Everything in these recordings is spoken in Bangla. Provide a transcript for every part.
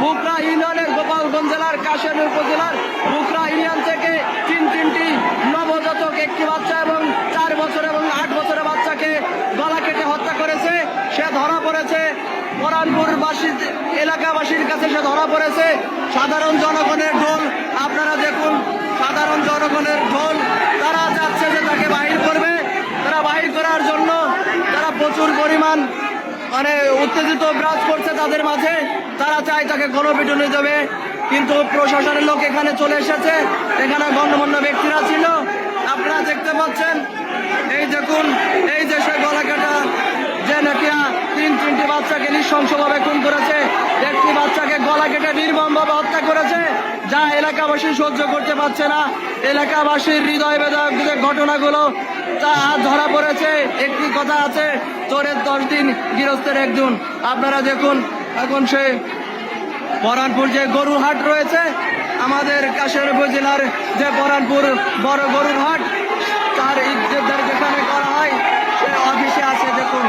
বুকরা ইউনিয়নের গোপালগঞ্জ জেলার কাশের উপজেলার বুকরা ইউনিয়ন থেকে তিন তিনটি নবজাতক একটি বাচ্চা এবং চার বছর এবং আট বছরের বাচ্চাকে গলা কেটে হত্যা করেছে। সে ধরা পড়েছে। পরানপুরবাসী এলাকাবাসীর কাছে সে ধরা পড়েছে। সাধারণ জনগণের ঢোল আপনারা দেখুন। সাধারণ জনগণের ঢোল। তারা চাচ্ছে যে তাকে বাহির করবে। তারা বাহির করার জন্য তারা প্রচুর পরিমাণ মানে উত্তেজিত বিরাজ করছে তাদের মাঝে। তারা চায় তাকে গণপিটুনি যাবে কিন্তু প্রশাসনের লোক এখানে চলে এসেছে। এখানে গণ্যমান্য ব্যক্তিরা ছিল। আপনারা দেখতে পাচ্ছেন, এই দেখুন, এই যে সে গলা কাটা যে নাকি তিন তিনটি বাচ্চাকে নৃশংসভাবে খুন করেছে। একটি বাচ্চাকে গলা কেটে নির্মমভাবে হত্যা করেছে। যা এলাকাবাসী সহ্য করতে পারছে না। এলাকাবাসীর হৃদয় বেদক যে ঘটনাগুলো তা ধরা পড়েছে। একটি কথা আছে, চোরের দশ দিন, গৃহস্থের একজন আপনারা দেখুন, এখন সে পরানপুর যে গরুর হাট রয়েছে, আমাদের কাশের উপজেলার যে পরানপুর বড় গরুর হাট, তার ইজ্জতদার যেখানে করা হয়, সে অফিসে আছে, দেখুন।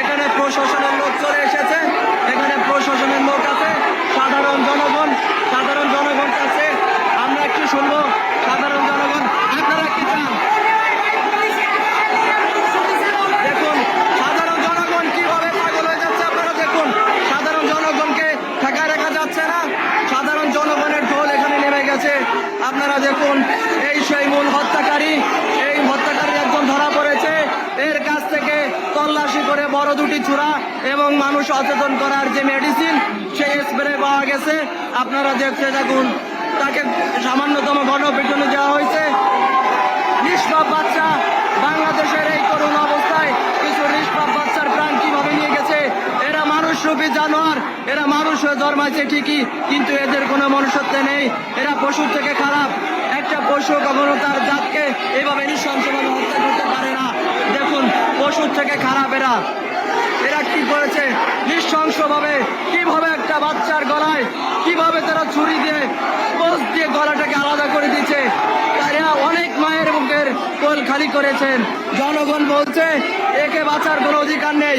এখানে প্রশাসনের লোক চলে এসেছে এখানে প্রশাসনের লোক আছে সাধারণ জনগণ সাধারণ জনগণ আছে আমরা একটু শুনব সাধারণ জনগণ আপনারা কি চান দেখুন সাধারণ জনগণ কীভাবে পাগল হয়ে যাচ্ছে আপনারা দেখুন সাধারণ জনগণকে ঠেকায় রাখা যাচ্ছে না সাধারণ জনগণের ঢোল গেছে আপনারা দেখুন, এই সেই মূল হত্যাকারী, এই হত্যাকারী একজন ধরা পড়েছে। এর কাছ থেকে তল্লাশি করে বড় দুটি চূড়া এবং মানুষ অচেতন করার যে মেডিসিন সেই স্প্রে পাওয়া গেছে। আপনারা দেখতে থাকুন, তাকে সামান্যতম গণপিটনে দেওয়া হয়েছে। নিষ্পাপ বাচ্চা বাংলাদেশের এই করুণ অবস্থায় কিছু নিষ্পাপ বাচ্চার প্রাণ কীভাবে নিয়ে গেছে এরা মানুষ রূপী জানোয়ার, এরা মানুষ হয়ে জন্মাইছে ঠিকই, কিন্তু এদের কোনো মনুষ্যত্ব নেই। এরা পশুর থেকে খারাপ। একটা পশু কখনো তার জাতকে এভাবে নৃশংসভাবে হত্যা করতে পারে না। দেখুন পশুর থেকে খারাপ এরা। এরা কি করেছে? নৃশংসভাবে। কীভাবে একটা বাচ্চার গলায়, কীভাবে তারা ছুরি দিয়ে পোস্ট দিয়ে গলাটাকে আলাদা করে দিচ্ছে এরা অনেক মায়ের মুখের কোল খালি করেছেন। জনগণ বলছে, একে বাঁচার কোনো অধিকার নেই।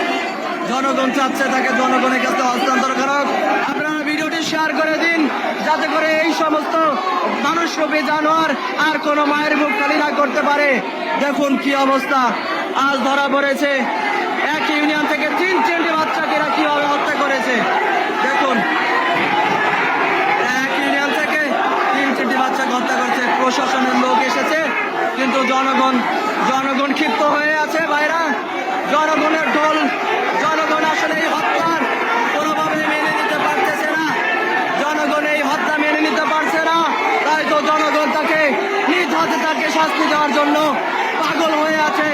জনগণ চাচ্ছে তাকে জনগণের কাছে হস্তান্তর করা আপনারা ভিডিওটি শেয়ার করে দিন, যাতে করে এই সমস্ত মানুষরূপী জানোয়ার আর কোনো মায়ের মুখ খালি না করতে পারে। দেখুন কি অবস্থা। আজ ধরা পড়েছে, এক ইউনিয়ন থেকে তিন তিনটি বাচ্চাকে এরা কীভাবে হত্যা করেছে। দেখুন, এক ইউনিয়ন থেকে তিন চারটি বাচ্চাকে হত্যা করছে। প্রশাসনের লোক এসেছে, কিন্তু জনগণ হাতে তাকে শাস্তি দেওয়ার জন্য। পাগল হয়ে আছে।